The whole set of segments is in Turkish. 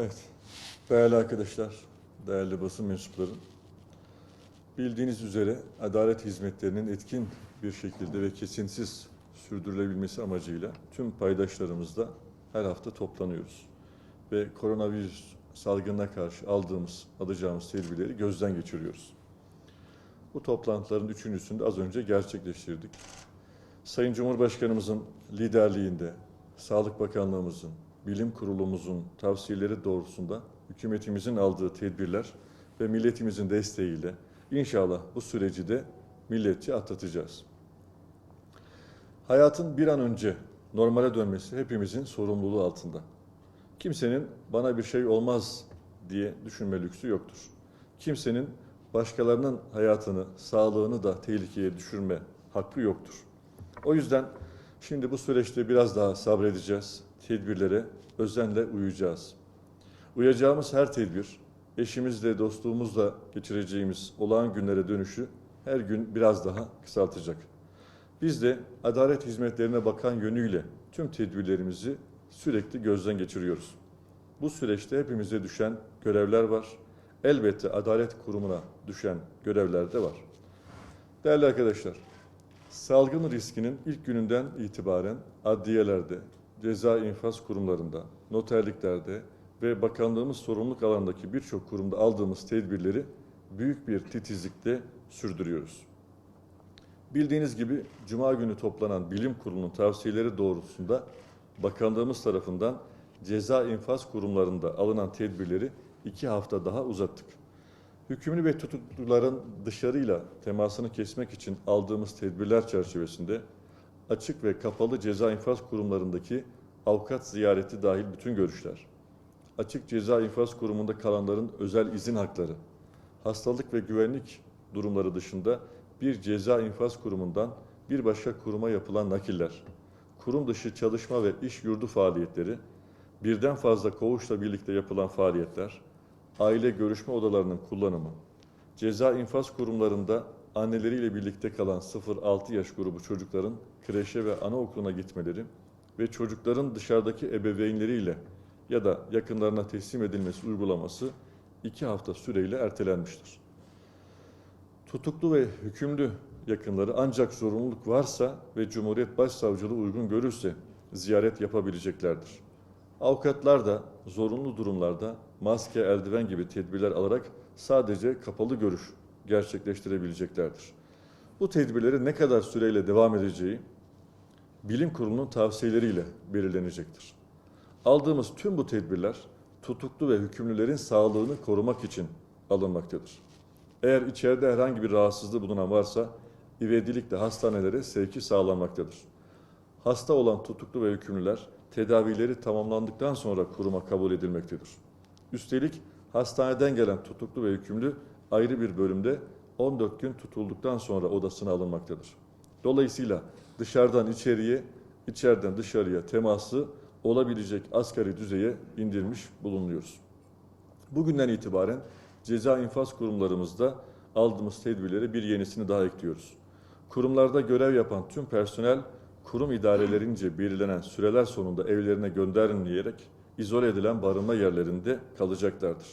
Evet, değerli arkadaşlar, değerli basın mensupları. Bildiğiniz üzere adalet hizmetlerinin etkin bir şekilde ve kesintisiz sürdürülebilmesi amacıyla tüm paydaşlarımızla her hafta toplanıyoruz. Ve koronavirüs salgınına karşı aldığımız, alacağımız tedbirleri gözden geçiriyoruz. Bu toplantıların üçüncüsünü de az önce gerçekleştirdik. Sayın Cumhurbaşkanımızın liderliğinde, Sağlık Bakanlığımızın, Bilim Kurulumuzun tavsiyeleri doğrultusunda hükümetimizin aldığı tedbirler ve milletimizin desteğiyle inşallah bu süreci de milletçe atlatacağız. Hayatın bir an önce normale dönmesi hepimizin sorumluluğu altında. Kimsenin bana bir şey olmaz diye düşünme lüksü yoktur. Kimsenin başkalarının hayatını, sağlığını da tehlikeye düşürme hakkı yoktur. O yüzden şimdi bu süreçte biraz daha sabredeceğiz. Tedbirlere özenle uyacağız. Uyacağımız her tedbir, eşimizle, dostluğumuzla geçireceğimiz olağan günlere dönüşü her gün biraz daha kısaltacak. Biz de adalet hizmetlerine bakan yönüyle tüm tedbirlerimizi sürekli gözden geçiriyoruz. Bu süreçte hepimize düşen görevler var. Elbette Adalet Kurumu'na düşen görevler de var. Değerli arkadaşlar, salgın riskinin ilk gününden itibaren adliyelerde, ceza infaz kurumlarında, noterliklerde ve bakanlığımız sorumluluk alanındaki birçok kurumda aldığımız tedbirleri büyük bir titizlikle sürdürüyoruz. Bildiğiniz gibi Cuma günü toplanan bilim kurulunun tavsiyeleri doğrultusunda bakanlığımız tarafından ceza infaz kurumlarında alınan tedbirleri iki hafta daha uzattık. Hükümlü ve tutukluların dışarıyla temasını kesmek için aldığımız tedbirler çerçevesinde açık ve kapalı ceza infaz kurumlarındaki avukat ziyareti dahil bütün görüşler, açık ceza infaz kurumunda kalanların özel izin hakları, hastalık ve güvenlik durumları dışında bir ceza infaz kurumundan bir başka kuruma yapılan nakiller, kurum dışı çalışma ve iş yurdu faaliyetleri, birden fazla koğuşla birlikte yapılan faaliyetler, aile görüşme odalarının kullanımı, ceza infaz kurumlarında anneleriyle birlikte kalan 0-6 yaş grubu çocukların kreşe ve anaokuluna gitmeleri ve çocukların dışarıdaki ebeveynleriyle ya da yakınlarına teslim edilmesi uygulaması iki hafta süreyle ertelenmiştir. Tutuklu ve hükümlü yakınları ancak zorunluluk varsa ve Cumhuriyet Başsavcılığı uygun görürse ziyaret yapabileceklerdir. Avukatlar da zorunlu durumlarda maske, eldiven gibi tedbirler alarak sadece kapalı görüş gerçekleştirebileceklerdir. Bu tedbirleri ne kadar süreyle devam edeceği bilim kurulunun tavsiyeleriyle belirlenecektir. Aldığımız tüm bu tedbirler tutuklu ve hükümlülerin sağlığını korumak için alınmaktadır. Eğer içeride herhangi bir rahatsızlığı bulunan varsa ivedilikle hastanelere sevki sağlanmaktadır. Hasta olan tutuklu ve hükümlüler tedavileri tamamlandıktan sonra kuruma kabul edilmektedir. Üstelik hastaneden gelen tutuklu ve hükümlü ayrı bir bölümde 14 gün tutulduktan sonra odasına alınmaktadır. Dolayısıyla dışarıdan içeriye, içeriden dışarıya teması olabilecek asgari düzeye indirmiş bulunuyoruz. Bugünden itibaren ceza infaz kurumlarımızda aldığımız tedbirlere bir yenisini daha ekliyoruz. Kurumlarda görev yapan tüm personel kurum idarelerince belirlenen süreler sonunda evlerine gönderilmeyerek izole edilen barınma yerlerinde kalacaklardır.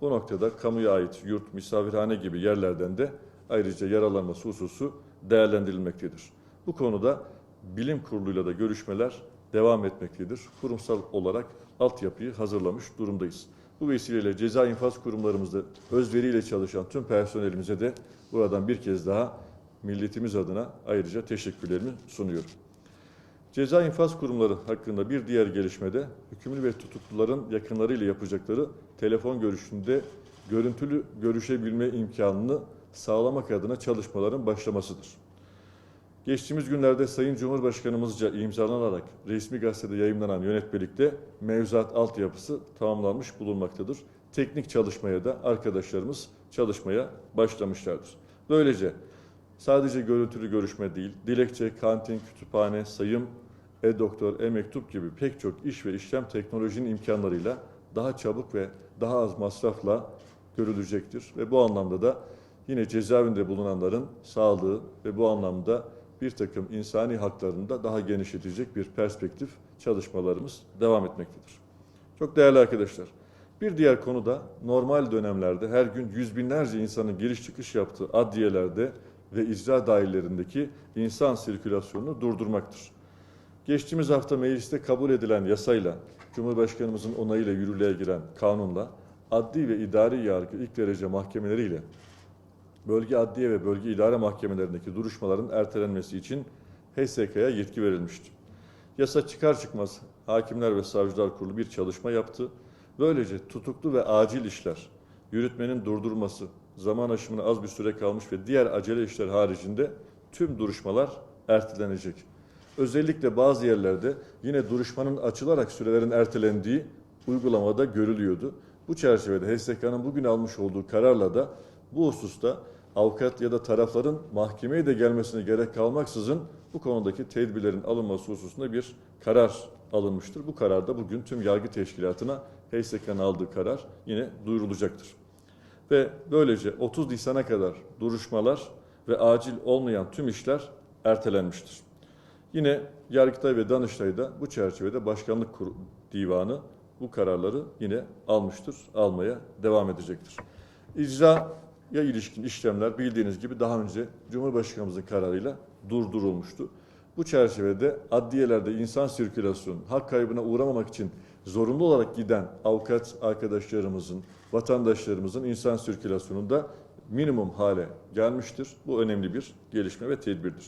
Bu noktada kamuya ait yurt, misafirhane gibi yerlerden de ayrıca yaralanması hususu değerlendirilmektedir. Bu konuda bilim kuruluyla da görüşmeler devam etmektedir. Kurumsal olarak altyapıyı hazırlamış durumdayız. Bu vesileyle ceza infaz kurumlarımızda özveriyle çalışan tüm personelimize de buradan bir kez daha milletimiz adına ayrıca teşekkürlerimi sunuyorum. Ceza infaz kurumları hakkında bir diğer gelişmede hükümlü ve tutukluların yakınlarıyla yapacakları telefon görüşünde görüntülü görüşebilme imkanını sağlamak adına çalışmaların başlamasıdır. Geçtiğimiz günlerde Sayın Cumhurbaşkanımızca imzalanarak resmi gazetede yayımlanan yönetmelikte mevzuat altyapısı tamamlanmış bulunmaktadır. Teknik çalışmaya da arkadaşlarımız çalışmaya başlamışlardır. Böylece sadece görüntülü görüşme değil, dilekçe, kantin, kütüphane, sayım, e-doktor, e-mektup gibi pek çok iş ve işlem teknolojinin imkanlarıyla daha çabuk ve daha az masrafla görülecektir. Ve bu anlamda da yine cezaevinde bulunanların sağlığı ve bu anlamda bir takım insani haklarını da daha genişletecek bir perspektif çalışmalarımız devam etmektedir. Çok değerli arkadaşlar, Bir diğer konu da normal dönemlerde her gün yüz binlerce insanın giriş çıkış yaptığı adliyelerde ve icra dairelerindeki insan sirkülasyonunu durdurmaktır. Geçtiğimiz hafta mecliste kabul edilen yasayla, Cumhurbaşkanımızın onayıyla yürürlüğe giren kanunla, adli ve idari yargı ilk derece mahkemeleriyle bölge adliye ve bölge idare mahkemelerindeki duruşmaların ertelenmesi için HSK'ya yetki verilmişti. Yasa çıkar çıkmaz Hakimler ve Savcılar Kurulu bir çalışma yaptı. Böylece tutuklu ve acil işler, yürütmenin durdurması, zaman aşımına az bir süre kalmış ve diğer acele işler haricinde tüm duruşmalar ertelenecek. Özellikle bazı yerlerde yine duruşmanın açılarak sürelerin ertelendiği uygulamada görülüyordu. Bu çerçevede HSK'nın bugün almış olduğu kararla da bu hususta avukat ya da tarafların mahkemeye de gelmesine gerek kalmaksızın bu konudaki tedbirlerin alınması hususunda bir karar alınmıştır. Bu karar da bugün tüm yargı teşkilatına HSK'nın aldığı karar yine duyurulacaktır. Ve böylece 30 Nisan'a kadar duruşmalar ve acil olmayan tüm işler ertelenmiştir. Yine Yargıtay ve Danıştay'da bu çerçevede Başkanlık Divanı bu kararları yine almıştır, almaya devam edecektir. İcraya ilişkin işlemler bildiğiniz gibi daha önce Cumhurbaşkanımızın kararıyla durdurulmuştu. Bu çerçevede adliyelerde insan sirkülasyonu, hak kaybına uğramamak için zorunlu olarak giden avukat arkadaşlarımızın, vatandaşlarımızın insan sirkülasyonu da minimum hale gelmiştir. Bu önemli bir gelişme ve tedbirdir.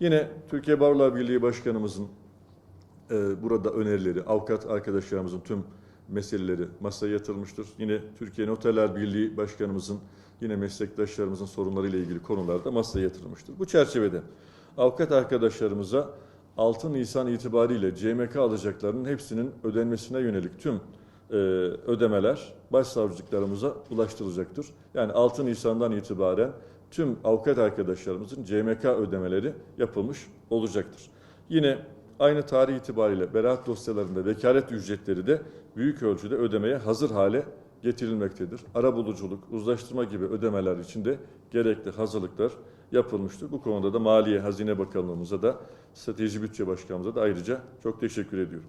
Yine Türkiye Barolar Birliği Başkanımızın e, burada önerileri, avukat arkadaşlarımızın tüm meseleleri masaya yatırılmıştır. Yine Türkiye Noterler Birliği Başkanımızın yine meslektaşlarımızın sorunlarıyla ilgili konularda masaya yatırılmıştır. Bu çerçevede avukat arkadaşlarımıza 6 Nisan itibariyle CMK alacaklarının hepsinin ödenmesine yönelik tüm e, ödemeler başsavcılıklarımıza ulaştırılacaktır. Yani 6 Nisan'dan itibaren tüm avukat arkadaşlarımızın CMK ödemeleri yapılmış olacaktır. Yine aynı tarih itibariyle beraat dosyalarında vekalet ücretleri de büyük ölçüde ödemeye hazır hale getirilmektedir. Arabuluculuk, uzlaştırma gibi ödemeler için de gerekli hazırlıklar yapılmıştır. Bu konuda da Maliye Hazine Bakanlığımıza da Strateji Bütçe Başkanımıza da ayrıca çok teşekkür ediyorum.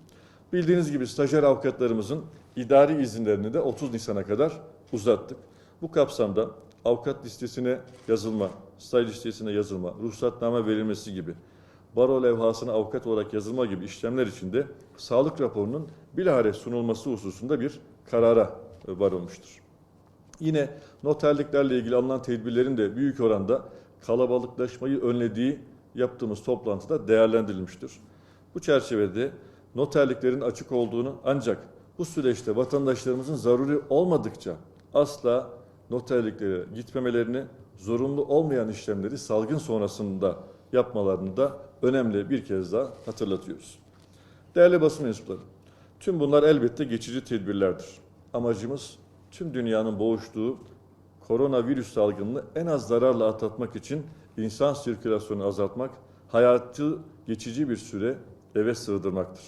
Bildiğiniz gibi stajyer avukatlarımızın idari izinlerini de 30 Nisan'a kadar uzattık. Bu kapsamda avukat listesine yazılma, staj listesine yazılma, ruhsatname verilmesi gibi, baro levhasına avukat olarak yazılma gibi işlemler için de sağlık raporunun bilahare sunulması hususunda bir karara e, varılmıştır. Yine noterliklerle ilgili alınan tedbirlerin de büyük oranda kalabalıklaşmayı önlediği yaptığımız toplantıda değerlendirilmiştir. Bu çerçevede noterliklerin açık olduğunu ancak bu süreçte vatandaşlarımızın zaruri olmadıkça asla noterliklere gitmemelerini, zorunlu olmayan işlemleri salgın sonrasında yapmalarını da önemli bir kez daha hatırlatıyoruz. Değerli basın mensupları, tüm bunlar elbette geçici tedbirlerdir. Amacımız tüm dünyanın boğuştuğu koronavirüs salgınını en az zararla atlatmak için insan sirkülasyonunu azaltmak, hayatı geçici bir süre eve sığdırmaktır.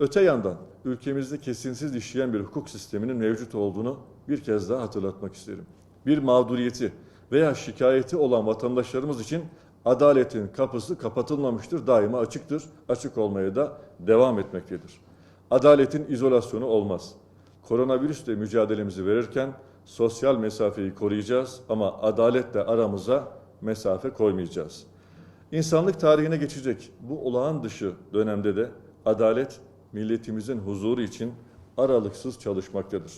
Öte yandan ülkemizde kesintisiz işleyen bir hukuk sisteminin mevcut olduğunu bir kez daha hatırlatmak isterim. Bir mağduriyeti veya şikayeti olan vatandaşlarımız için adaletin kapısı kapatılmamıştır, daima açıktır, açık olmaya da devam etmektedir. Adaletin izolasyonu olmaz. Koronavirüsle mücadelemizi verirken sosyal mesafeyi koruyacağız ama adaletle aramıza mesafe koymayacağız. İnsanlık tarihine geçecek bu olağan dışı dönemde de adalet milletimizin huzuru için aralıksız çalışmaktadır.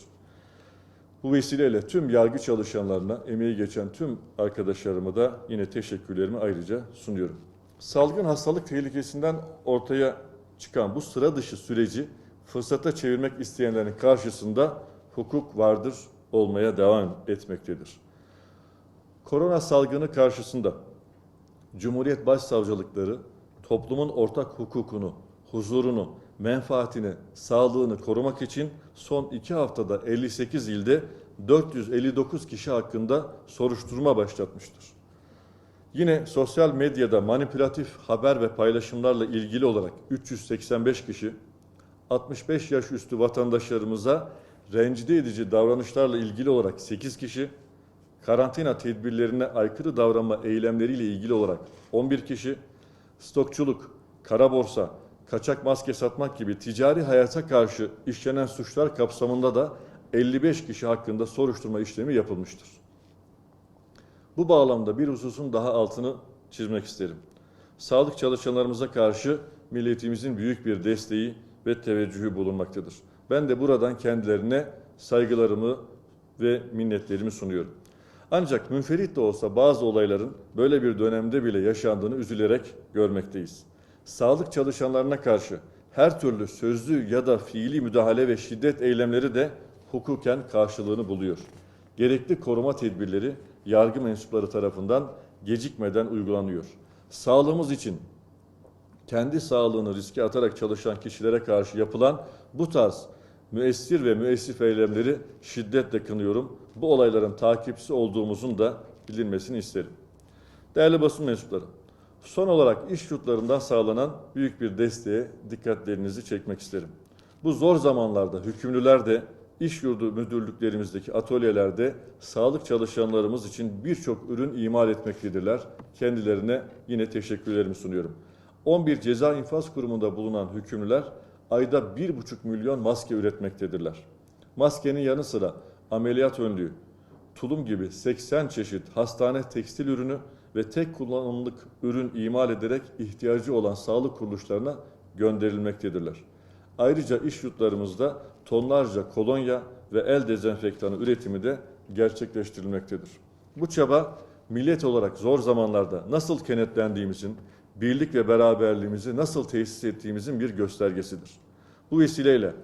Bu vesileyle tüm yargı çalışanlarına, emeği geçen tüm arkadaşlarıma da yine teşekkürlerimi ayrıca sunuyorum. Salgın hastalık tehlikesinden ortaya çıkan bu sıra dışı süreci fırsata çevirmek isteyenlerin karşısında hukuk vardır olmaya devam etmektedir. Korona salgını karşısında Cumhuriyet Başsavcılıkları toplumun ortak hukukunu, huzurunu, menfaatini, sağlığını korumak için son iki haftada 58 ilde 459 kişi hakkında soruşturma başlatmıştır. Yine sosyal medyada manipülatif haber ve paylaşımlarla ilgili olarak 385 kişi, 65 yaş üstü vatandaşlarımıza rencide edici davranışlarla ilgili olarak 8 kişi, karantina tedbirlerine aykırı davranma eylemleriyle ilgili olarak 11 kişi, stokçuluk, kara borsa, kaçak maske satmak gibi ticari hayata karşı işlenen suçlar kapsamında da 55 kişi hakkında soruşturma işlemi yapılmıştır. Bu bağlamda bir hususun daha altını çizmek isterim. Sağlık çalışanlarımıza karşı milletimizin büyük bir desteği ve teveccühü bulunmaktadır. Ben de buradan kendilerine saygılarımı ve minnetlerimi sunuyorum. Ancak münferit de olsa bazı olayların böyle bir dönemde bile yaşandığını üzülerek görmekteyiz. Sağlık çalışanlarına karşı her türlü sözlü ya da fiili müdahale ve şiddet eylemleri de hukuken karşılığını buluyor. Gerekli koruma tedbirleri yargı mensupları tarafından gecikmeden uygulanıyor. Sağlığımız için kendi sağlığını riske atarak çalışan kişilere karşı yapılan bu tarz müessir ve müessif eylemleri şiddetle kınıyorum. Bu olayların takipçisi olduğumuzun da bilinmesini isterim. Değerli basın mensupları, son olarak iş yurtlarından sağlanan büyük bir desteğe dikkatlerinizi çekmek isterim. Bu zor zamanlarda hükümlüler de iş yurdu müdürlüklerimizdeki atölyelerde sağlık çalışanlarımız için birçok ürün imal etmektedirler. Kendilerine yine teşekkürlerimi sunuyorum. 11 ceza infaz kurumunda bulunan hükümlüler ayda 1,5 milyon maske üretmektedirler. Maskenin yanı sıra ameliyat önlüğü, tulum gibi 80 çeşit hastane tekstil ürünü ve tek kullanımlık ürün imal ederek ihtiyacı olan sağlık kuruluşlarına gönderilmektedirler. Ayrıca iş yurtlarımızda tonlarca kolonya ve el dezenfektanı üretimi de gerçekleştirilmektedir. Bu çaba millet olarak zor zamanlarda nasıl kenetlendiğimizin, birlik ve beraberliğimizi nasıl tesis ettiğimizin bir göstergesidir. Bu vesileyle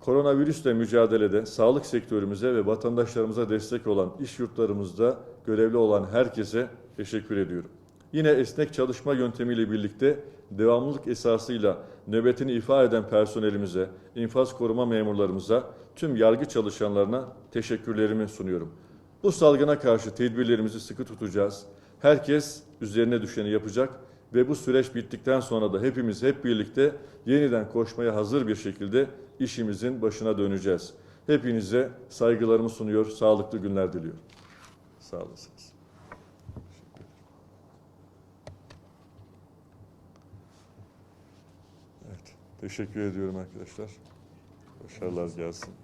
koronavirüsle mücadelede sağlık sektörümüze ve vatandaşlarımıza destek olan iş yurtlarımızda görevli olan herkese teşekkür ediyorum. Yine esnek çalışma yöntemiyle birlikte devamlılık esasıyla nöbetini ifa eden personelimize, infaz koruma memurlarımıza, tüm yargı çalışanlarına teşekkürlerimi sunuyorum. Bu salgına karşı tedbirlerimizi sıkı tutacağız. Herkes üzerine düşeni yapacak ve bu süreç bittikten sonra da hepimiz hep birlikte yeniden koşmaya hazır bir şekilde işimizin başına döneceğiz. Hepinize saygılarımı sunuyor, sağlıklı günler diliyorum. Sağ olasınız. Teşekkür ediyorum arkadaşlar. Başarılar gelsin.